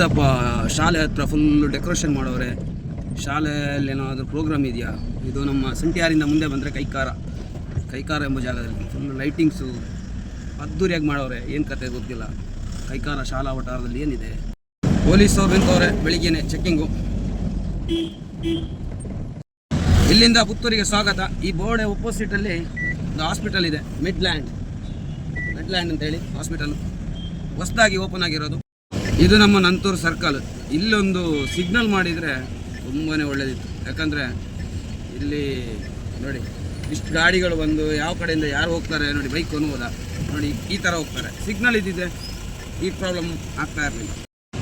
ತಪ್ಪ ಶಾಲೆ ಹತ್ರ ಫುಲ್ ಡೆಕೋರೇಷನ್ ಮಾಡೋರೆ. ಶಾಲೆಯಲ್ಲಿ ಏನಾದರೂ ಪ್ರೋಗ್ರಾಮ್ ಇದೆಯಾ? ಇದು ನಮ್ಮ ಸಂಟಿಯಾರಿಂದ ಮುಂದೆ ಬಂದರೆ ಕೈಕಾರ. ಕೈಕಾರ ಎಂಬ ಜಾಗದಲ್ಲಿ ಫುಲ್ ಲೈಟಿಂಗ್ಸು ಅದ್ದೂರಿಯಾಗಿ ಮಾಡೋರೆ. ಏನು ಕತೆ ಗೊತ್ತಿಲ್ಲ. ಕೈಕಾರ ಶಾಲಾ ವಠಾರದಲ್ಲಿ ಏನಿದೆ? ಪೊಲೀಸವ್ರು ನಿಂತವ್ರೆ ಬೆಳಿಗ್ಗೆನೆ ಚೆಕ್ಕಿಂಗು ಇಲ್ಲಿಂದ ಪುತ್ತೂರಿಗೆ ಸ್ವಾಗತ. ಈ ಬೋರ್ಡ್ ಒಪ್ಪೋಸಿಟಲ್ಲಿ ಒಂದು ಹಾಸ್ಪಿಟಲ್ ಇದೆ ಮಿಡ್ಲ್ಯಾಂಡ್ ಮಿಡ್ಲ್ಯಾಂಡ್ ಅಂತೇಳಿ ಹಾಸ್ಪಿಟಲ್ ಹೊಸದಾಗಿ ಓಪನ್ ಆಗಿರೋದು. ಇದು ನಮ್ಮ ನಂತೂರು ಸರ್ಕಲ್. ಇಲ್ಲೊಂದು ಸಿಗ್ನಲ್ ಮಾಡಿದರೆ ತುಂಬಾ ಒಳ್ಳೆಯದಿತ್ತು ಯಾಕಂದರೆ ಇಲ್ಲಿ ನೋಡಿ, ಇಷ್ಟು ಗಾಡಿಗಳು ಬಂದು ಯಾವ ಕಡೆಯಿಂದ ಯಾರು ಹೋಗ್ತಾರೆ ನೋಡಿ ಬೈಕ್ ಅನ್ಬೋದಾ ನೋಡಿ, ಈ ಥರ ಹೋಗ್ತಾರೆ. ಸಿಗ್ನಲ್ ಇದ್ದಿದೆ ಈ ಪ್ರಾಬ್ಲಮ್ ಆಗ್ತಾ ಇರಲಿಲ್ಲ.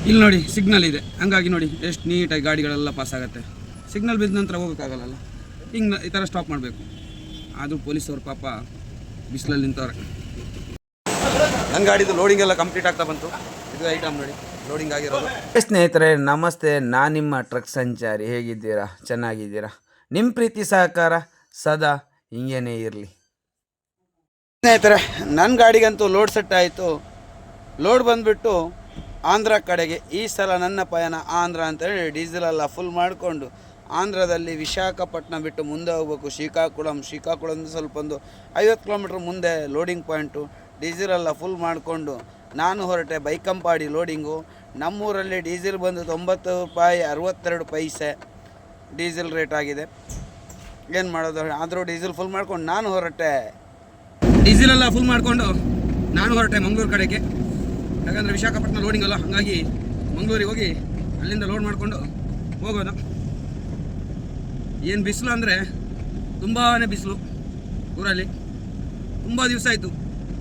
ಇಲ್ಲಿ ನೋಡಿ ಸಿಗ್ನಲ್ ಇದೆ. ಹಂಗಾಗಿ ನೋಡಿ, ಎಷ್ಟು ನೀಟಾಗಿ ಗಾಡಿಗಳೆಲ್ಲ ಪಾಸ್ ಆಗುತ್ತೆ. ಸಿಗ್ನಲ್ ಬಿದ್ದ ನಂತರ ಹೋಗೋಕ್ಕಾಗಲ್ಲ ಹಿಂಗೆ ಈ ಥರ ಸ್ಟಾಪ್ ಮಾಡಬೇಕು. ಆದರೂ ಪೊಲೀಸವ್ರು ಪಾಪ ಬಿಸಿಲಲ್ಲಿ ನಿಂತವ್ರೆ. ನನ್ನ ಗಾಡಿದು ಲೋಡಿಂಗ್ ಎಲ್ಲ ಕಂಪ್ಲೀಟ್ ಆಗ್ತಾ ಬಂತು. ಇದು ಐಟಮ್ ನೋಡಿ. ಲೋಡಿಂಗ್ ಆಗಿರೋದು. ಸ್ನೇಹಿತರೆ ನಮಸ್ತೆ. ನಾನು ನಿಮ್ಮ ಟ್ರಕ್ ಸಂಚಾರಿ. ಹೇಗಿದ್ದೀರಾ? ಚೆನ್ನಾಗಿದ್ದೀರಾ? ನಿಮ್ಮ ಪ್ರೀತಿ ಸಹಕಾರ ಸದಾ ಹಿಂಗೇನೇ ಇರಲಿ. ಸ್ನೇಹಿತರೆ ನನ್ನ ಗಾಡಿಗಂತೂ ಲೋಡ್ ಸೆಟ್ ಆಯಿತು. ಲೋಡ್ ಬಂದುಬಿಟ್ಟು ಆಂಧ್ರ ಕಡೆಗೆ ಈ ಸಲ ನನ್ನ ಪಯಣ ಆಂಧ್ರ ಅಂತೇಳಿ ಡೀಸೆಲ್ ಎಲ್ಲ ಫುಲ್ ಮಾಡಿಕೊಂಡು ಆಂಧ್ರದಲ್ಲಿ ವಿಶಾಖಪಟ್ಟಣ ಬಿಟ್ಟು ಮುಂದೆ ಹೋಗ್ಬೇಕು. ಶ್ರೀಕಾಕುಳಂ ಶ್ರೀಕಾಕುಳಂ ಸ್ವಲ್ಪ ಒಂದು ಐವತ್ತು ಕಿಲೋಮೀಟ್ರ್ ಮುಂದೆ ಲೋಡಿಂಗ್ ಪಾಯಿಂಟು ಡೀಸೆಲ್ ಎಲ್ಲ ಫುಲ್ ಮಾಡಿಕೊಂಡು ನಾನು ಹೊರಟೆ ಬೈಕಂಪಾಡಿ ಲೋಡಿಂಗು ನಮ್ಮೂರಲ್ಲಿ ಡೀಸೆಲ್ ಬಂದು ತೊಂಬತ್ತು ರೂಪಾಯಿ ಅರವತ್ತೆರಡು ಪೈಸೆ ಡೀಸೆಲ್ ರೇಟ್ ಆಗಿದೆ. ಏನು ಮಾಡೋದು? ಆದರೂ ಡೀಸೆಲ್ ಫುಲ್ ಮಾಡ್ಕೊಂಡು ನಾನು ಹೊರಟೆ. ಡೀಸೆಲ್ ಎಲ್ಲ ಫುಲ್ ಮಾಡಿಕೊಂಡು ನಾನು ಹೊರಟೆ ಮಂಗಳೂರು ಕಡೆಗೆ. ಯಾಕಂದರೆ ವಿಶಾಖಪಟ್ಟಣ ಲೋಡಿಂಗ್ ಅಲ್ಲ, ಹಾಗಾಗಿ ಮಂಗಳೂರಿಗೆ ಹೋಗಿ ಅಲ್ಲಿಂದ ಲೋಡ್ ಮಾಡಿಕೊಂಡು ಹೋಗೋದು. ಏನು ಬಿಸಿಲು ಅಂದರೆ ತುಂಬಾ ಬಿಸಿಲು ಊರಲ್ಲಿ. ತುಂಬ ದಿವಸ ಆಯಿತು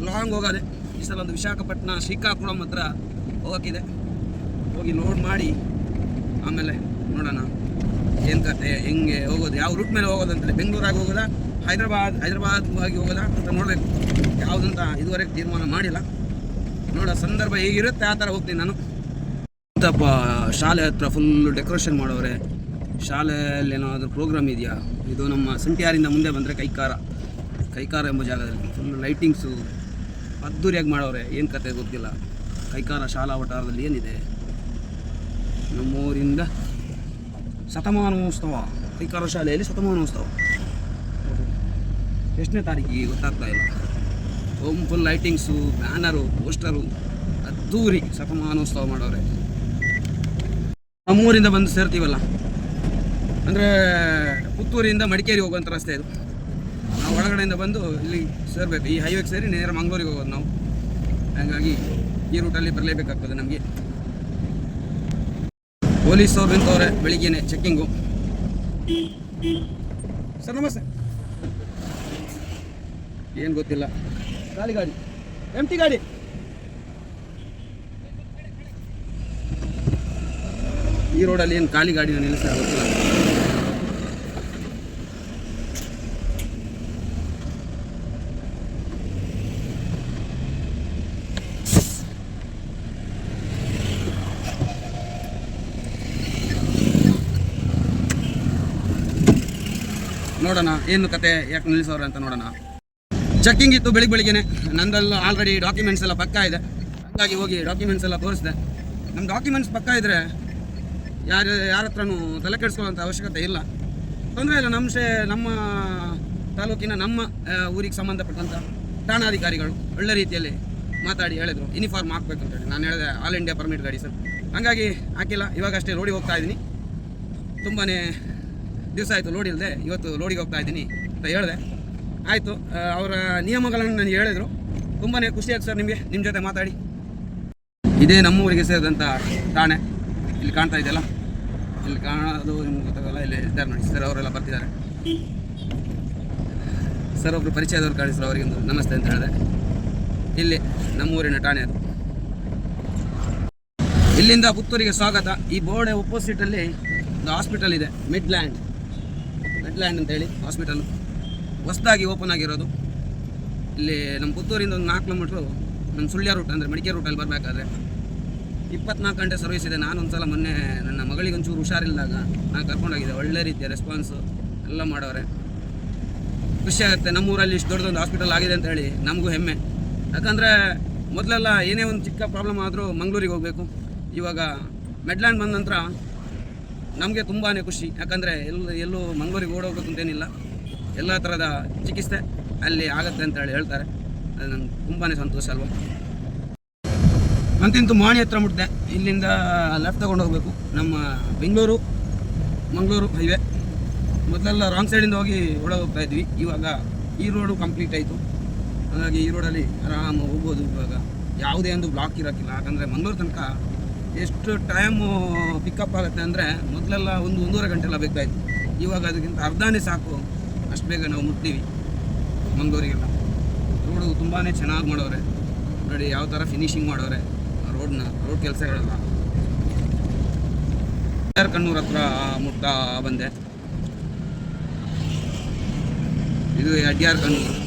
ಲಾಂಗ್ ಹೋಗೋದೆ. ಈ ಸಲ ಒಂದು ವಿಶಾಖಪಟ್ಟಣ ಶ್ರೀಕಾಕುಳಂ ಹತ್ರ ಹೋಗೋಕ್ಕಿದೆ. ಹೋಗಿ ಲೋಡ್ ಮಾಡಿ, ಆಮೇಲೆ ನೋಡೋಣ ಏನು ಕತೆ, ಹೆಂಗೆ ಹೋಗೋದು, ಯಾವ ರೂಟ್ ಮೇಲೆ ಹೋಗೋದು ಅಂತೇಳಿ. ಬೆಂಗಳೂರಾಗಿ ಹೋಗೋದಾ, ಹೈದ್ರಾಬಾದ್ ಹೈದ್ರಾಬಾದ್ ಆಗಿ ಹೋಗೋದಾ ಅಂತ ನೋಡಬೇಕು. ಯಾವುದಂತ ಇದುವರೆಗೆ ತೀರ್ಮಾನ ಮಾಡಿಲ್ಲ. ನೋಡೋ ಸಂದರ್ಭ ಹೇಗಿರುತ್ತೆ, ಆ ಥರ ಹೋಗ್ತೀನಿ ನಾನು. ಅಂತಪ್ಪ, ಶಾಲೆ ಹತ್ರ ಫುಲ್ಲು ಡೆಕೋರೇಷನ್ ಮಾಡೋರೆ. ಶಾಲೆಯಲ್ಲಿ ಏನಾದರೂ ಪ್ರೋಗ್ರಾಮ್ ಇದೆಯಾ? ಇದು ನಮ್ಮ ಸಂಟಿಯಾರಿಂದ ಮುಂದೆ ಬಂದರೆ ಕೈಕಾರ. ಕೈಕಾರ ಎಂಬ ಜಾಗದಲ್ಲಿ ಫುಲ್ ಲೈಟಿಂಗ್ಸು ಅದ್ದೂರಿಯಾಗಿ ಮಾಡೋರೆ, ಏನು ಕತೆ ಗೊತ್ತಿಲ್ಲ. ಕೈಕಾರ ಶಾಲಾ ವಠಾರದಲ್ಲಿ ಏನಿದೆ? ನಮ್ಮೂರಿಂದ ಶತಮಾನೋತ್ಸವ. ಕೈಕಾರ ಶಾಲೆಯಲ್ಲಿ ಶತಮಾನೋತ್ಸವ. ಎಷ್ಟನೇ ತಾರೀಕಿಗೆ ಗೊತ್ತಾಗ್ತಾ ಇಲ್ಲ. Home full lightings banner poster ಅದ್ದೂರಿ ಶತಮಾನೋತ್ಸವ ಮಾಡೋರೆ. ನಮ್ಮೂರಿಂದ ಬಂದು ಸೇರ್ತೀವಲ್ಲ? ಅಂದರೆ ಪುತ್ತೂರಿಂದ ಮಡಿಕೇರಿ ಹೋಗುವಂಥ ರಸ್ತೆ ಇದು. ಒಳಗಡೆಯಿಂದ ಬಂದು ಇಲ್ಲಿ ಸೇರಬೇಕು. ಈ ಹೈವೇಗೆ ಸೇರಿ ನೇರ ಮಂಗಳೂರಿಗೆ ಹೋಗೋದು ನಾವು. ಹಾಗಾಗಿ ಈ ರೂಟಲ್ಲಿ ಬರಲೇಬೇಕಾಗ್ತದೆ ನಮಗೆ. ಪೊಲೀಸವ್ರು ನಿಂತವ್ರೆ ಬೆಳಿಗ್ಗೆನೆ ಚೆಕ್ಕಿಂಗು ಸರ್, ನಮಸ್ತೆ. ಏನು ಗೊತ್ತಿಲ್ಲ. ಖಾಲಿ ಗಾಡಿ. ಎಂಟಿ ಗಾಡಿ. ಈ ರೋಡಲ್ಲಿ ಏನು ಖಾಲಿ ಗಾಡಿನ ನಿಲ್ಲಿಸ್ತಾರೆ ಗೊತ್ತಿಲ್ಲ. ನೋಡೋಣ, ಏನು ಕತೆ, ಯಾಕೆ ನಿಲ್ಲಿಸೋರು ಅಂತ ನೋಡೋಣ. ಚೆಕ್ಕಿಂಗ್ ಇತ್ತು ಬೆಳಿಗ್ಗೆ ಬೆಳಿಗ್ಗೆನೆ. ನಂದೆಲ್ಲ ಆಲ್ರೆಡಿ ಡಾಕ್ಯುಮೆಂಟ್ಸ್ ಎಲ್ಲ ಪಕ್ಕ ಇದೆ. ಹಾಗಾಗಿ ಹೋಗಿ ಡಾಕ್ಯುಮೆಂಟ್ಸ್ ಎಲ್ಲ ತೋರಿಸಿದೆ. ನಮ್ಮ ಡಾಕ್ಯುಮೆಂಟ್ಸ್ ಪಕ್ಕ ಇದ್ದರೆ ಯಾರು, ಯಾರ ಹತ್ರನೂ ತಲೆ ಕೆಡಿಸ್ಕೊಳ್ಳೋಂಥ ಅವಶ್ಯಕತೆ ಇಲ್ಲ. ತೊಂದರೆ ಇಲ್ಲ ನಮ್ಮ ನಮ್ಮ ತಾಲೂಕಿನ ನಮ್ಮ ಊರಿಗೆ ಸಂಬಂಧಪಟ್ಟಂಥ ಠಾಣಾಧಿಕಾರಿಗಳು ಒಳ್ಳೆ ರೀತಿಯಲ್ಲಿ ಮಾತಾಡಿ ಹೇಳಿದರು. ಯೂನಿಫಾರ್ಮ್ ಹಾಕ್ಬೇಕು ಅಂತೇಳಿ ನಾನು ಹೇಳಿದೆ ಆಲ್ ಇಂಡಿಯಾ ಪರ್ಮಿಟ್ ಗಾಡಿ ಸರ್. ಹಾಗಾಗಿ ಹಾಕಿಲ್ಲ. ಇವಾಗಷ್ಟೇ ರೋಡಿಗೆ ಹೋಗ್ತಾ ಇದ್ದೀನಿ. ತುಂಬಾ ದಿವಸ ಆಯಿತು ಲೋಡ್ ಇಲ್ಲದೆ ಇವತ್ತು ಲೋಡಿಗೆ ಹೋಗ್ತಾ ಇದ್ದೀನಿ ಅಂತ ಹೇಳಿದೆ. ಆಯಿತು ಅವರ ನಿಯಮಗಳನ್ನು ನನಗೆ ಹೇಳಿದರು. ತುಂಬಾ ಖುಷಿ ಆಯ್ತು ಸರ್ ನಿಮಗೆ ನಿಮ್ಮ ಜೊತೆ ಮಾತಾಡಿ. ಇದೇ ನಮ್ಮೂರಿಗೆ ಸೇರಿದಂಥ ಠಾಣೆ. ಇಲ್ಲಿ ಕಾಣ್ತಾ ಇದೆಯಲ್ಲ? ಇಲ್ಲಿ ಕಾಣೋದು ನಿಮ್ಗೆ ಗೊತ್ತಾಗಲ್ಲ, ಇಲ್ಲಿ ಇದ್ದಾರೆ ನೋಡಿ. ಸರ್, ಅವರೆಲ್ಲ ಬರ್ತಿದ್ದಾರೆ. ಸರ್ ಒಬ್ಬರು ಪರಿಚಯದವ್ರು ಕಾಣಿಸ್ರು ಅವರಿಗೆ ಒಂದು ನಮಸ್ತೆ ಅಂತ ಹೇಳಿದೆ. ಇಲ್ಲಿ ನಮ್ಮೂರಿನ ಠಾಣೆ ಅದು. ಇಲ್ಲಿಂದ ಪುತ್ತೂರಿಗೆ ಸ್ವಾಗತ. ಈ ಬೋರ್ಡ್ ಒಪ್ಪೋಸಿಟಲ್ಲಿ ಒಂದು ಹಾಸ್ಪಿಟಲ್ ಇದೆ ಮಿಡ್ಲ್ಯಾಂಡ್ ಮಿಡ್ಲ್ಯಾಂಡ್ ಅಂತೇಳಿ ಹಾಸ್ಪಿಟಲ್. ಹೊಸದಾಗಿ ಓಪನ್ ಆಗಿರೋದು. ಇಲ್ಲಿ ನಮ್ಮ ಪುತ್ತೂರಿಂದ ಒಂದು ನಾಲ್ಕು ಕಿಲೋಮೀಟ್ರು ನಮ್ಮ ಸುಳ್ಯ ರೂಟ್ ಅಂದರೆ ಮಡಿಕೇರಿ ರೂಟಲ್ಲಿ ಬರಬೇಕಾದ್ರೆ ಇಪ್ಪತ್ನಾಲ್ಕು ಗಂಟೆ ಸರ್ವಿಸ್ ಇದೆ. ನಾನು ಒಂದ್ಸಲ ಮೊನ್ನೆ ನನ್ನ ಮಗಳಿಗೆ ಒಂಚೂರು ಹುಷಾರಿಲ್ಲದಾಗ ನಾನು ಕರ್ಕೊಂಡೋಗಿದ್ದೆ. ಒಳ್ಳೆ ರೀತಿಯ ರೆಸ್ಪಾನ್ಸು ಎಲ್ಲ ಮಾಡೋರೆ. ಖುಷಿ ಆಗುತ್ತೆ. ನಮ್ಮೂರಲ್ಲಿ ಇಷ್ಟು ದೊಡ್ಡದೊಂದು ಹಾಸ್ಪಿಟಲ್ ಆಗಿದೆ ಅಂತ ಹೇಳಿ ನಮಗೂ ಹೆಮ್ಮೆ. ಯಾಕಂದರೆ ಮೊದಲೆಲ್ಲ ಏನೇ ಒಂದು ಚಿಕ್ಕ ಪ್ರಾಬ್ಲಮ್ ಆದರೂ ಮಂಗಳೂರಿಗೆ ಹೋಗಬೇಕು. ಇವಾಗ ಮೆಡ್ಲ್ಯಾಂಡ್ ಬಂದ ನಂತರ ನಮಗೆ ತುಂಬಾ ಖುಷಿ. ಯಾಕಂದರೆ ಎಲ್ಲ ಎಲ್ಲೂ ಮಂಗಳೂರಿಗೆ ಓಡೋಗ್ಬೇಕು ಅಂತೇನಿಲ್ಲ. ಎಲ್ಲ ಥರದ ಚಿಕಿತ್ಸೆ ಅಲ್ಲಿ ಆಗುತ್ತೆ ಅಂತ ಹೇಳಿ ಹೇಳ್ತಾರೆ. ಅದು ನಂಗೆ ತುಂಬಾ ಸಂತೋಷ ಅಲ್ವಾ? ನಂತಿಂತು ಮಾಣಿ ಹತ್ರ ಮುಟ್ಟಿದೆ ಇಲ್ಲಿಂದ ಲೆಫ್ಟ್ ತೊಗೊಂಡು ಹೋಗಬೇಕು ನಮ್ಮ ಬೆಂಗಳೂರು, ಮಂಗಳೂರು ಹೈವೇ ಮೊದಲೆಲ್ಲ ರಾಂಗ್ ಸೈಡಿಂದ ಹೋಗಿ ಒಳಗೆ ಹೋಗ್ತಾ ಇದ್ವಿ. ಇವಾಗ ಈ ರೋಡು ಕಂಪ್ಲೀಟ್ ಆಯಿತು. ಹಾಗಾಗಿ ಈ ರೋಡಲ್ಲಿ ಆರಾಮ ಹೋಗ್ಬೋದು ಇವಾಗ. ಯಾವುದೇ ಒಂದು ಬ್ಲಾಕ್ ಇರೋಕ್ಕಿಲ್ಲ. ಯಾಕಂದರೆ ಮಂಗಳೂರು ತನಕ ಎಷ್ಟು ಟೈಮು ಪಿಕಪ್ ಆಗುತ್ತೆ ಅಂದರೆ ಮೊದಲೆಲ್ಲ ಒಂದು ಒಂದೂವರೆ ಗಂಟೆ ಎಲ್ಲ ಬೇಕಾಯಿತು. ಇವಾಗ ಅದಕ್ಕಿಂತ ಅರ್ಧನೇ ಸಾಕು. ಅಷ್ಟು ಬೇಗ ನಾವು ಮುಟ್ತೀವಿ. ಮಂಗಳೂರಿಗೆಲ್ಲ. ರೋಡು ತುಂಬಾ ಚೆನ್ನಾಗಿ ಮಾಡೋರೆ. ನೋಡಿ, ಯಾವ ಥರ ಫಿನಿಶಿಂಗ್ ಮಾಡೋರೆ. ರೋಡ್ನ, ರೋಡ್ ಕೆಲಸಗಳೆಲ್ಲ. ಕಣ್ಣೂರ ಹತ್ರ ಮುಟ್ತಾ ಬಂದೆ. ಇದು ಅಡ್ಯಾರ್ ಕಣ್ಣೂರು.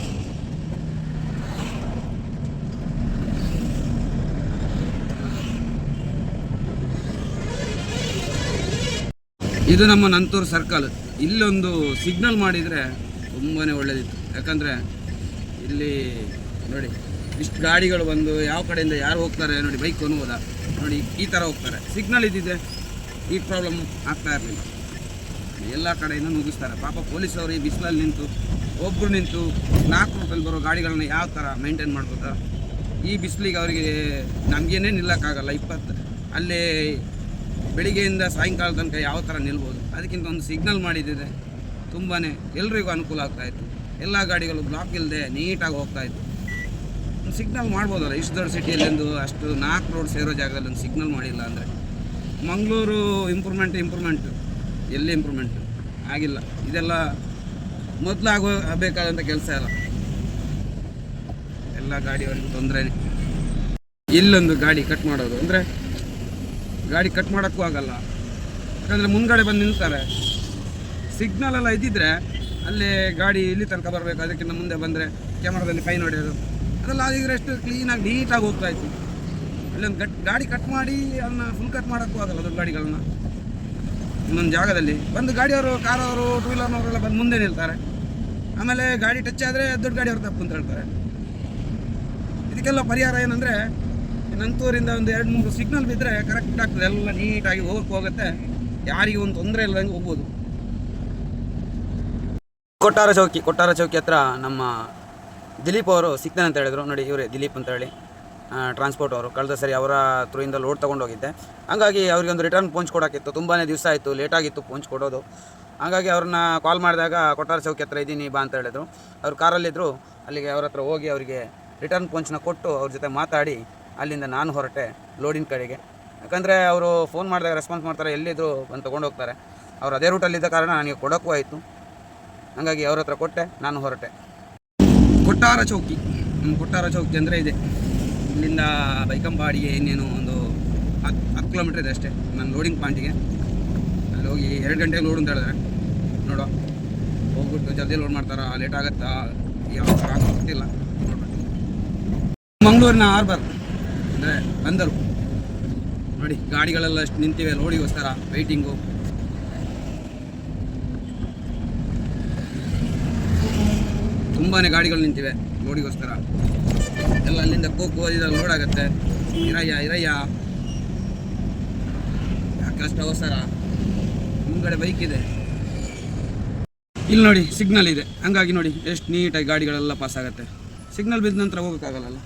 ಇದು ನಮ್ಮ ನಂತೂರು ಸರ್ಕಲ್. ಇಲ್ಲೊಂದು ಸಿಗ್ನಲ್ ಮಾಡಿದರೆ ತುಂಬಾ ಒಳ್ಳೆಯದಿತ್ತು ಯಾಕಂದರೆ ಇಲ್ಲಿ ನೋಡಿ, ಇಷ್ಟು ಗಾಡಿಗಳು ಬಂದು ಯಾವ ಕಡೆಯಿಂದ ಯಾರು ಹೋಗ್ತಾರೆ ನೋಡಿ ಬೈಕ್ ಹೋದ ನೋಡಿ, ಈ ಥರ ಹೋಗ್ತಾರೆ. ಸಿಗ್ನಲ್ ಇದ್ದಿದೆ ಈ ಪ್ರಾಬ್ಲಮ್ ಆಗ್ತಾ ಇರಲಿಲ್ಲ. ಎಲ್ಲ ಕಡೆಯಿಂದ ನುಗ್ಗಿಸ್ತಾರೆ. ಪಾಪ ಪೊಲೀಸವರು ಈ ಬಿಸಿಲಲ್ಲಿ ನಿಂತು ಒಬ್ಬರು ನಿಂತು ನಾಲ್ಕು ರೂಪಾಯಲ್ಲಿ ಬರೋ ಗಾಡಿಗಳನ್ನ ಯಾವ ಥರ ಮೇಂಟೈನ್ ಮಾಡ್ಬೋದಾ ಈ ಬಿಸಿಲಿಗೆ ಅವರಿಗೆ ನಮಗೇನೇ ನಿಲ್ಲಕ್ಕಾಗಲ್ಲ. ಇಪ್ಪತ್ತು, ಅಲ್ಲೇ ಬೆಳಿಗ್ಗೆಯಿಂದ ಸಾಯಂಕಾಲ ತನಕ ಯಾವ ಥರ ನಿಲ್ಬೋದು? ಅದಕ್ಕಿಂತ ಒಂದು ಸಿಗ್ನಲ್ ಮಾಡಿದ್ದಿದೆ. ತುಂಬಾ ಎಲ್ರಿಗೂ ಅನುಕೂಲ ಆಗ್ತಾಯಿತ್ತು ಎಲ್ಲ ಗಾಡಿಗಳು ಬ್ಲಾಕ್ ಇಲ್ಲದೆ ನೀಟಾಗಿ ಹೋಗ್ತಾಯಿತ್ತು ಒಂದು ಸಿಗ್ನಲ್ ಮಾಡ್ಬೋದಲ್ಲ? ಇಷ್ಟು ದೊಡ್ಡ ಸಿಟಿಯಲ್ಲಿ ಒಂದು ಅಷ್ಟು ನಾಲ್ಕು ರೋಡ್ ಸೇರೋ ಜಾಗದಲ್ಲಿ ಒಂದು ಸಿಗ್ನಲ್ ಮಾಡಿಲ್ಲ ಅಂದರೆ. ಮಂಗಳೂರು ಇಂಪ್ರೂವ್ಮೆಂಟ್ ಇಂಪ್ರೂವ್ಮೆಂಟು ಎಲ್ಲಿ ಇಂಪ್ರೂವ್ಮೆಂಟು ಆಗಿಲ್ಲ. ಇದೆಲ್ಲ ಮೊದಲು ಆಗೋ ಬೇಕಾದಂಥ ಕೆಲಸ ಎಲ್ಲ ಎಲ್ಲ ಗಾಡಿಯವರೆಗೂ ತೊಂದರೆ ಇಲ್ಲೊಂದು ಗಾಡಿ ಕಟ್ ಮಾಡೋದು ಅಂದರೆ ಗಾಡಿ ಕಟ್ ಮಾಡೋಕ್ಕೂ ಆಗಲ್ಲ. ಯಾಕಂದರೆ ಮುಂದ್ಗಡೆ ಬಂದು ನಿಲ್ತಾರೆ. ಸಿಗ್ನಲ್ ಎಲ್ಲ ಇದ್ದಿದ್ರೆ ಅಲ್ಲಿ ಗಾಡಿ ಇಲ್ಲಿ ತನಕ ಬರಬೇಕು, ಅದಕ್ಕಿಂತ ಮುಂದೆ ಬಂದರೆ ಕ್ಯಾಮ್ರಾದಲ್ಲಿ ಫೈನ್ ಹೊಡೆಯೋದು. ಅದೆಲ್ಲ ಆಗಿದ್ರೆ ಎಷ್ಟು ಕ್ಲೀನಾಗಿ ನೀಟಾಗಿ ಹೋಗ್ತಾ ಇತ್ತು. ಅಲ್ಲೊಂದು ಗಟ್ ಗಾಡಿ ಕಟ್ ಮಾಡಿ ಅದನ್ನ ಫುಲ್ ಕಟ್ ಮಾಡೋಕ್ಕೂ ಆಗಲ್ಲ ದೊಡ್ಡ ಗಾಡಿಗಳನ್ನ. ಇನ್ನೊಂದು ಜಾಗದಲ್ಲಿ ಬಂದು ಗಾಡಿಯವರು, ಕಾರವರು ಟೂ ವೀಲರ್ನವರೆಲ್ಲ ಬಂದು ಮುಂದೆ ನಿಲ್ತಾರೆ. ಆಮೇಲೆ ಗಾಡಿ ಟಚ್ ಆದರೆ ದೊಡ್ಡ ಗಾಡಿಯವ್ರು ತಪ್ಪು ಅಂತ ಹೇಳ್ತಾರೆ. ಇದಕ್ಕೆಲ್ಲ ಪರಿಹಾರ ಏನಂದರೆ ನಂತೂರಿಂದ ಒಂದು ಎರಡು ಮೂರು ಸಿಗ್ನಲ್ ಬಿದ್ದರೆ ಕರೆಕ್ಟ್ ಆಗ್ತದೆ. ಎಲ್ಲ ನೀಟಾಗಿ ಹೋಗಕ್ಕೆ ಹೋಗುತ್ತೆ. ಯಾರಿಗೂ ಒಂದು ತೊಂದರೆ ಇಲ್ಲದಂಗೆ ಹೋಗ್ಬೋದು. ಕೊಟ್ಟಾರ ಚೌಕಿ ಕೊಟ್ಟಾರ ಚೌಕಿ ಹತ್ರ ನಮ್ಮ ದಿಲೀಪ್ ಅವರು ಸಿಗ್ತಾನೆ ಅಂತ ಹೇಳಿದರು. ನೋಡಿ, ಇವರೇ ದಿಲೀಪ್ ಅಂತ ಹೇಳಿ ಟ್ರಾನ್ಸ್ಪೋರ್ಟ್ ಅವರು. ಕಳೆದ ಸರಿ ಅವರ ಥ್ರೂಯಿಂದ ಲೋಡ್ ತೊಗೊಂಡೋಗಿದ್ದೆ ಹಾಗಾಗಿ ಅವರಿಗೆ ಒಂದು ರಿಟರ್ನ್ ಪೋಂಚ್ ಕೊಡೋಕ್ಕಿತ್ತು. ತುಂಬಾ ದಿವಸ ಆಯಿತು ಲೇಟಾಗಿತ್ತು ಪೋಂಚ್ ಕೊಡೋದು. ಹಾಗಾಗಿ ಅವ್ರನ್ನ ಕಾಲ್ ಮಾಡಿದಾಗ ಕೊಟ್ಟಾರ ಚೌಕಿ ಹತ್ರ ಇದ್ದೀನಿ ಬಾ ಅಂತ ಹೇಳಿದ್ರು. ಅವ್ರು ಕಾರಲ್ಲಿದ್ದರು ಅಲ್ಲಿಗೆ ಅವ್ರ ಹತ್ರ ಹೋಗಿ ಅವರಿಗೆ ರಿಟರ್ನ್ ಪೋಂಚ್ನ ಕೊಟ್ಟು ಅವ್ರ ಜೊತೆ ಮಾತಾಡಿ ಅಲ್ಲಿಂದ ನಾನು ಹೊರಟೆ ಲೋಡಿನ ಕಡೆಗೆ. ಯಾಕಂದರೆ ಅವರು ಫೋನ್ ಮಾಡಿದಾಗ ರೆಸ್ಪಾನ್ಸ್ ಮಾಡ್ತಾರೆ ಎಲ್ಲಿದ್ದರೂ ಬಂದು ತೊಗೊಂಡು ಹೋಗ್ತಾರೆ. ಅವ್ರು ಅದೇ ರೂಟಲ್ಲಿದ್ದ ಕಾರಣ ನನಗೆ ಕೊಡೋಕ್ಕೂ ಆಯಿತು. ಹಾಗಾಗಿ ಅವ್ರ ಹತ್ರ ಕೊಟ್ಟೆ, ನಾನು ಹೊರಟೆ. ಕೊಟ್ಟಾರ ಚೌಕಿ. ಕೊಟ್ಟಾರ ಚೌಕಿ ಅಂದರೆ ಇದೆ. ಇಲ್ಲಿಂದ ಬೈಕಂಬಾಡಿಗೆ ಇನ್ನೇನು ಒಂದು ಹತ್ತು ಹತ್ತು ಕಿಲೋಮೀಟ್ರ್ ಇದೆ ಅಷ್ಟೇ, ನನ್ನ ಲೋಡಿಂಗ್ ಪಾಯಿಂಟಿಗೆ ಅಲ್ಲಿ ಹೋಗಿ ಎರಡು ಗಂಟೆಗೆ ಲೋಡ್ ಅಂತ ಹೇಳಿದ್ರೆ. ನೋಡುವ. ಹೋಗ್ಬಿಟ್ಟು ಜಲ್ದಿ ಲೋಡ್ ಮಾಡ್ತಾರಾ ಲೇಟ್ ಆಗುತ್ತಾ, ಯಾವ ಗೊತ್ತಿಲ್ಲ. ನೋಡ್ಬೇಕು. ಮಂಗಳೂರಿನ ಹಾರ್ಬರ್ ಅಂದರೆ ಬಂದರು ನೋಡಿ, ಗಾಡಿಗಳೆಲ್ಲ ಎಷ್ಟು ನಿಂತಿವೆ ಲೋಡಿಗೋಸ್ಕರ ವೆಯ್ಟಿಂಗು ತುಂಬಾ ಗಾಡಿಗಳು ನಿಂತಿವೆ ಲೋಡಿಗೋಸ್ಕರ ಎಲ್ಲ ಅಲ್ಲಿಂದ ಕೋಕು ಇದೆಲ್ಲ ಲೋಡ್ ಆಗುತ್ತೆ. ಇರಯ್ಯ ಇರಯ್ಯ. ಯಾಕೆ ಅಷ್ಟು ಅವಸರ? ಬೈಕ್ ಇದೆ. ಇಲ್ಲಿ ನೋಡಿ ಸಿಗ್ನಲ್ ಇದೆ. ಹಂಗಾಗಿ ನೋಡಿ, ಎಷ್ಟು ನೀಟಾಗಿ ಗಾಡಿಗಳೆಲ್ಲ ಪಾಸ್ ಆಗುತ್ತೆ. ಸಿಗ್ನಲ್ ಬಿದ್ದ ನಂತರ ಹೋಗೋಕ್ಕಾಗಲ್ಲ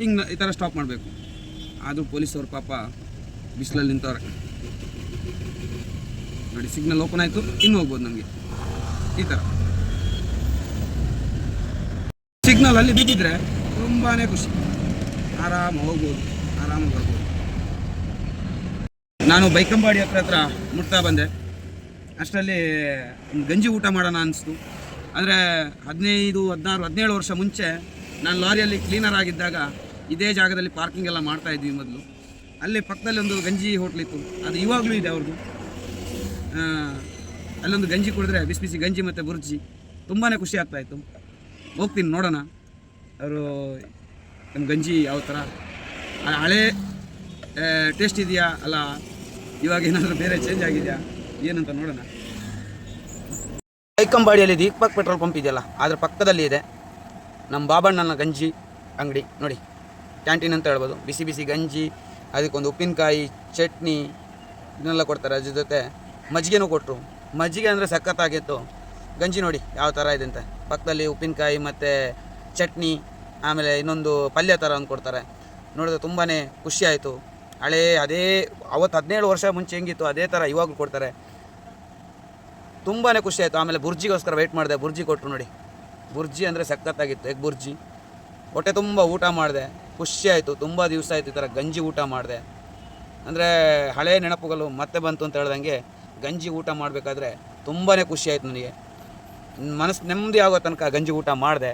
ಹಿಂಗೆ ಈ ಥರ ಸ್ಟಾಪ್ ಮಾಡಬೇಕು. ಆದರೂ ಪೊಲೀಸವ್ರು ಪಾಪ ಬಿಸಿಲಲ್ಲಿ ನಿಂತವ್ರೆ. ನೋಡಿ, ಸಿಗ್ನಲ್ ಓಪನ್ ಆಯಿತು, ಇನ್ನು ಹೋಗ್ಬೋದು ನಮಗೆ. ಈ ಥರ. ಸಿಗ್ನಲ್ ಅಲ್ಲಿ ಬಿದ್ದಿದ್ರೆ ತುಂಬಾ ಖುಷಿ. ಆರಾಮ ಹೋಗ್ಬೋದು ಆರಾಮ ಬರ್ಬೋದು. ನಾನು ಬೈಕಂಬಾಡಿ ಹತ್ರ ಹತ್ರ ಮುಟ್ತಾ ಬಂದೆ. ಅಷ್ಟರಲ್ಲಿ ಗಂಜಿ ಊಟ ಮಾಡೋಣ ಅನಿಸ್ತು. ಅಂದರೆ ಹದಿನೈದು, ಹದಿನಾರು, ಹದಿನೇಳು ವರ್ಷ ಮುಂಚೆ ನಾನು ಲಾರಿಯಲ್ಲಿ ಕ್ಲೀನರ್ ಆಗಿದ್ದಾಗ ಇದೇ ಜಾಗದಲ್ಲಿ ಪಾರ್ಕಿಂಗ್ ಎಲ್ಲ ಮಾಡ್ತಾ ಇದ್ವಿ ಮೊದಲು. ಅಲ್ಲಿ ಪಕ್ಕದಲ್ಲಿ ಒಂದು ಗಂಜಿ ಹೋಟ್ಲಿತ್ತು ಅದು ಇವಾಗಲೂ ಇದೆ ಅವ್ರದ್ದು ಅಲ್ಲೊಂದು ಗಂಜಿ ಕುಡಿದ್ರೆ ಬಿಸಿ ಬಿಸಿ ಗಂಜಿ ಮತ್ತು ಬುರ್ಜಿ. ತುಂಬಾ ಖುಷಿ ಆಗ್ತಾಯಿತ್ತು ಹೋಗ್ತೀನಿ, ನೋಡೋಣ. ಅವರು ನಮ್ಮ ಗಂಜಿ ಯಾವ ಥರ ಹಳೆ ಟೇಸ್ಟ್ ಇದೆಯಾ? ಅಲ್ಲ, ಇವಾಗ ಏನಾದರೂ ಬೇರೆ ಚೇಂಜ್ ಆಗಿದೆಯಾ? ಏನಂತ ನೋಡೋಣ. ಕೈಕಂಬಾಡಿಯಲ್ಲಿ ದೀಪಕ್ ಪೆಟ್ರೋಲ್ ಪಂಪ್ ಇದೆಯಲ್ಲ, ಅದರ ಪಕ್ಕದಲ್ಲಿ ಇದೆ. ನಮ್ಮ ಬಾಬಣ್ಣನ ಗಂಜಿ ಅಂಗಡಿ, ನೋಡಿ. ಕ್ಯಾಂಟೀನ್ ಅಂತ ಹೇಳ್ಬೋದು. ಬಿಸಿ ಬಿಸಿ ಗಂಜಿ, ಅದಕ್ಕೊಂದು ಉಪ್ಪಿನಕಾಯಿ, ಚಟ್ನಿ ಇದನ್ನೆಲ್ಲ ಕೊಡ್ತಾರೆ ಅದ್ರ ಜೊತೆ ಮಜ್ಜಿಗೆನೂ ಕೊಟ್ಟರು ಮಜ್ಜಿಗೆ ಅಂದರೆ ಸಖತ್ತಾಗಿತ್ತು. ಗಂಜಿ ನೋಡಿ ಯಾವ ಥರ ಇದೆ ಅಂತ. ಪಕ್ಕದಲ್ಲಿ ಉಪ್ಪಿನಕಾಯಿ ಮತ್ತು ಚಟ್ನಿ, ಆಮೇಲೆ ಇನ್ನೊಂದು ಪಲ್ಯ ಥರ ಒಂದು ಕೊಡ್ತಾರೆ. ನೋಡಿದ್ರೆ ತುಂಬಾ ಖುಷಿ ಆಯಿತು. ಹಳೇ ಅದೇ ಅವತ್ತು ಹದಿನೇಳು ವರ್ಷ ಮುಂಚೆ ಹೆಂಗಿತ್ತು, ಅದೇ ಥರ ಇವಾಗಲೂ ಕೊಡ್ತಾರೆ. ತುಂಬಾ ಖುಷಿ ಆಯಿತು. ಆಮೇಲೆ ಬುರ್ಜಿಗೋಸ್ಕರ ವೆಯ್ಟ್ ಮಾಡಿದೆ. ಬುರ್ಜಿ ಕೊಟ್ಟರು ನೋಡಿ. ಬುರ್ಜಿ ಅಂದರೆ ಸಖತ್ತಾಗಿತ್ತು ಎಗ್ ಬುರ್ಜಿ. ಹೊಟ್ಟೆ ತುಂಬ ಊಟ ಮಾಡಿದೆ. ಖುಷಿ ಆಯಿತು, ತುಂಬ ದಿವಸ ಆಯಿತು ಈ ಥರ ಗಂಜಿ ಊಟ ಮಾಡಿದೆ. ಅಂದರೆ ಹಳೆಯ ನೆನಪುಗಳು ಮತ್ತೆ ಬಂತು ಅಂತ ಹೇಳ್ದಂಗೆ ಗಂಜಿ ಊಟ ಮಾಡಬೇಕಾದ್ರೆ ತುಂಬಾ ಖುಷಿ ಆಯಿತು ನನಗೆ. ಮನಸ್ಸು ನೆಮ್ಮದಿ ಆಗೋ ತನಕ ಗಂಜಿ ಊಟ ಮಾಡಿದೆ.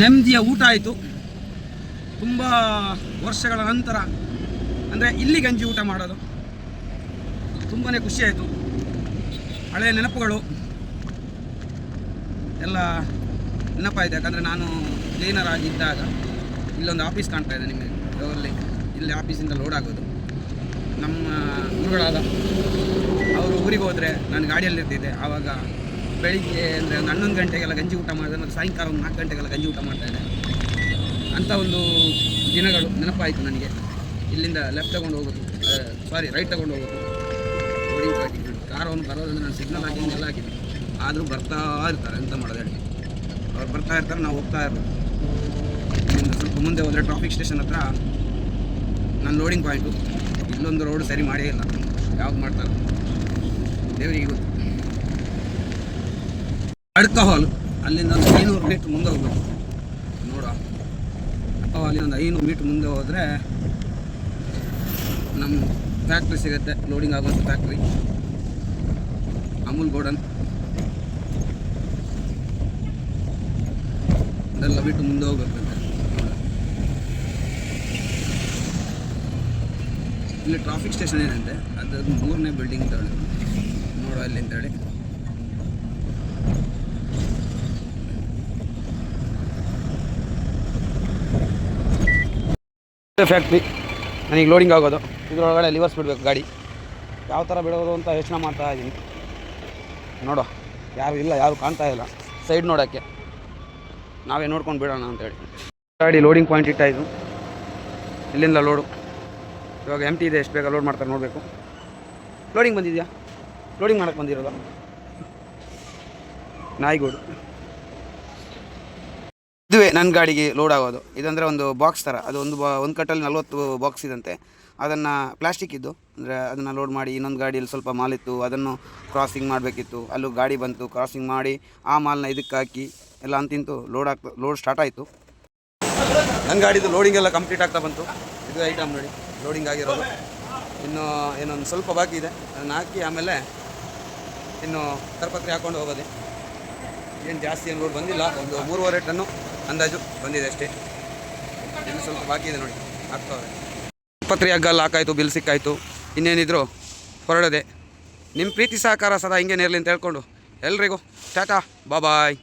ನೆಮ್ಮದಿಯ ಊಟ ಆಯಿತು. ತುಂಬ ವರ್ಷಗಳ ನಂತರ, ಅಂದರೆ ಇಲ್ಲಿ ಗಂಜಿ ಊಟ ಮಾಡೋದು. ತುಂಬಾ ಖುಷಿ ಆಯಿತು. ಹಳೆಯ ನೆನಪುಗಳು ಎಲ್ಲ ನೆನಪಾಯಿತು. ಯಾಕಂದರೆ ನಾನು ಕ್ಲೀನರ್ ಆಗಿದ್ದಾಗ ಇಲ್ಲೊಂದು ಆಫೀಸ್ ಕಾಣ್ತಾ ಇದೆ ನಿಮಗೆ ಅಲ್ಲಿ ಇಲ್ಲಿ ಆಫೀಸಿಂದ ಲೋಡ್ ಆಗೋದು. ನಮ್ಮ ಗುರುಗಳಾದ, ಅವರು ಊರಿಗೆ ಹೋದರೆ ನಾನು ಗಾಡಿಯಲ್ಲಿರ್ತಿದ್ದೆ ಆವಾಗ ಬೆಳಿಗ್ಗೆ ಅಂದರೆ ಒಂದು ಹನ್ನೊಂದು ಗಂಟೆಗೆಲ್ಲ ಗಂಜಿ ಊಟ ಮಾಡಿದೆ, ಮತ್ತು ಸಾಯಂಕಾಲ ಒಂದು ನಾಲ್ಕು ಗಂಟೆಗೆಲ್ಲ ಗಂಜಿ ಊಟ ಮಾಡ್ತಾಯಿದ್ದೆ ಅಂಥ ಒಂದು ದಿನಗಳು ನೆನಪಾಯಿತು ನನಗೆ. ಇಲ್ಲಿಂದ ಲೆಫ್ಟ್ ತಗೊಂಡು ಹೋಗೋದು ಸಾರಿ ರೈಟ್ ತಗೊಂಡು ಹೋಗೋದು ಬೋರ್ಡಿಂಗ್ ಕಾರ್ ಅವ್ನು ಬರೋದಂದ್ರೆ ನಾನು ಸಿಗ್ನಲ್ ಹಾಕಿ ಎಲ್ಲ ಹಾಕಿದ್ದೆ. ಆದರೂ ಬರ್ತಾ ಇರ್ತಾರೆ, ಎಂತ ಮಾಡೋದು ಹೇಳಿ. ಅವ್ರು ಬರ್ತಾ ಇರ್ತಾರೆ, ನಾವು ಹೋಗ್ತಾ ಇರ್ಬೇಕು. ಇಲ್ಲಿಂದ ಸ್ವಲ್ಪ ಮುಂದೆ ಹೋದರೆ ಟ್ರಾಫಿಕ್ ಸ್ಟೇಷನ್ ಹತ್ರ ನನ್ನ ಲೋಡಿಂಗ್ ಪಾಯಿಂಟು ಇಲ್ಲೊಂದು ರೋಡ್ ಸರಿ ಮಾಡೇ ಇಲ್ಲ. ಯಾವ್ದು ಮಾಡ್ತಾರೆ? ದೇವರಿಗೆ ಗೊತ್ತು. ಅಡ್ಕ ಹಾಲ್. ಅಲ್ಲಿಂದ ಒಂದು ಐನೂರು ಮೀಟ್ರ್ ಮುಂದೆ ಹೋಗ್ಬೇಕು. ನೋಡ ಅಲ್ಲಿ ಒಂದು ಐನೂರು ಮೀಟ್ರ್ ಮುಂದೆ ಹೋದರೆ ನಮ್ಮ ಫ್ಯಾಕ್ಟ್ರಿ ಸಿಗುತ್ತೆ. ಲೋಡಿಂಗ್ ಆಗುವಂಥ ಫ್ಯಾಕ್ಟ್ರಿ ಅಮೂಲ್ ಗೋಡನ್. ಅದೆಲ್ಲ ಬಿಟ್ಟು ಮುಂದೆ ಹೋಗ್ಬೇಕಂತೆ ಇಲ್ಲಿ ಟ್ರಾಫಿಕ್ ಸ್ಟೇಷನ್ ಏನಂತೆ? ಅದು ಮೂರನೇ ಬಿಲ್ಡಿಂಗ್ ಅಂತ ಹೇಳಿ. ನೋಡೋ ಅಲ್ಲಿ ಅಂತೇಳಿ ಫ್ಯಾಕ್ಟ್ರಿ ನನಗೆ ಲೋಡಿಂಗ್ ಆಗೋದು. ಇದರೊಳಗಡೆ ಲಿವರ್ಸ್ ಬಿಡಬೇಕು ಗಾಡಿ. ಯಾವ ಥರ ಬಿಡೋದು ಅಂತ ಯೋಚನೆ ಮಾಡ್ತಾ ಇದ್ದೀನಿ. ನೋಡೋ, ಯಾರು ಇಲ್ಲ, ಯಾರು ಕಾಣ್ತಾ ಇಲ್ಲ. ಸೈಡ್ ನೋಡೋಕ್ಕೆ. ನಾವೇ ನೋಡ್ಕೊಂಡು ಬಿಡೋಣ ಅಂತೇಳಿ ಗಾಡಿ ಲೋಡಿಂಗ್ ಪಾಯಿಂಟ್ ಇಟ್ಟಾಯಿತು ಇಲ್ಲಿಂದ ಲೋಡು ಇವಾಗ ಎಂ ಟಿ ಇದೆ, ಎಷ್ಟು ಬೇಗ ಲೋಡ್ ಮಾಡ್ತಾರೆ ನೋಡಬೇಕು. ಲೋಡಿಂಗ್ ಬಂದಿದೆಯಾ? ಲೋಡಿಂಗ್ ಮಾಡೋಕ್ಕೆ ಬಂದಿರೋದು. ನಾಯಿಗೋಡು ಇದುವೇ ನನ್ನ ಗಾಡಿಗೆ ಲೋಡ್ ಆಗೋದು. ಇದಂದರೆ ಒಂದು ಬಾಕ್ಸ್ ಥರ ಅದು ಒಂದು ಬಾ, ಒಂದು ಕಟ್ಟಲ್ಲಿ ನಲ್ವತ್ತು ಬಾಕ್ಸ್ ಇದಂತೆ. ಅದನ್ನು ಪ್ಲಾಸ್ಟಿಕ್ ಇದ್ದು, ಅಂದರೆ ಅದನ್ನು ಲೋಡ್ ಮಾಡಿ ಇನ್ನೊಂದು ಗಾಡಿಯಲ್ಲಿ ಸ್ವಲ್ಪ ಮಾಲಿತ್ತು, ಅದನ್ನು ಕ್ರಾಸಿಂಗ್ ಮಾಡಬೇಕಿತ್ತು. ಅಲ್ಲೂ ಗಾಡಿ ಬಂತು ಕ್ರಾಸಿಂಗ್ ಮಾಡಿ ಆ ಮಾಲನ್ನ ಇದಕ್ಕೆ ಹಾಕಿ ಎಲ್ಲ ಅಂತಿಂತು ಲೋಡ್ ಆಗ್ತಾ ಲೋಡ್ ಸ್ಟಾರ್ಟ್ ಆಯಿತು. ನನ್ನ ಗಾಡಿದು ಲೋಡಿಂಗ್ ಎಲ್ಲ ಕಂಪ್ಲೀಟ್ ಆಗ್ತಾ ಬಂತು. ಇದು ಐಟಮ್ ನೋಡಿ. ಲೋಡಿಂಗ್ ಆಗಿರೋದು. ಇನ್ನು ಏನೊಂದು ಸ್ವಲ್ಪ ಬಾಕಿ ಇದೆ. ಅದನ್ನು ಹಾಕಿ ಆಮೇಲೆ ಇನ್ನು ಕರಪತ್ರೆ ಹಾಕ್ಕೊಂಡು ಹೋಗೋದೆ. ಏನು ಜಾಸ್ತಿ ಏನು ಲೋಡ್ ಬಂದಿಲ್ಲ. ಒಂದು ಮೂರುವರೆ ಟನ್ನು ಅಂದಾಜು ಬಂದಿದೆ ಅಷ್ಟೇ. ಇನ್ನು ಸ್ವಲ್ಪ ಬಾಕಿ ಇದೆ ನೋಡಿ. ಹಾಕ್ತವ್ರೆ ಕರಪತ್ರೆ ಹಗ್ಗಲ್ಲ ಹಾಕಾಯಿತು, ಬಿಲ್ ಸಿಕ್ಕಾಯಿತು. ಇನ್ನೇನಿದ್ರು ಹೊರಡದೆ. ನಿಮ್ಮ ಪ್ರೀತಿ ಸಹಕಾರ ಸದಾ ಹಿಂಗೇನಿರಲಿ ಅಂತ ಹೇಳ್ಕೊಂಡು ಎಲ್ರಿಗೂ ಟಾಟಾ, ಬಾಯ್.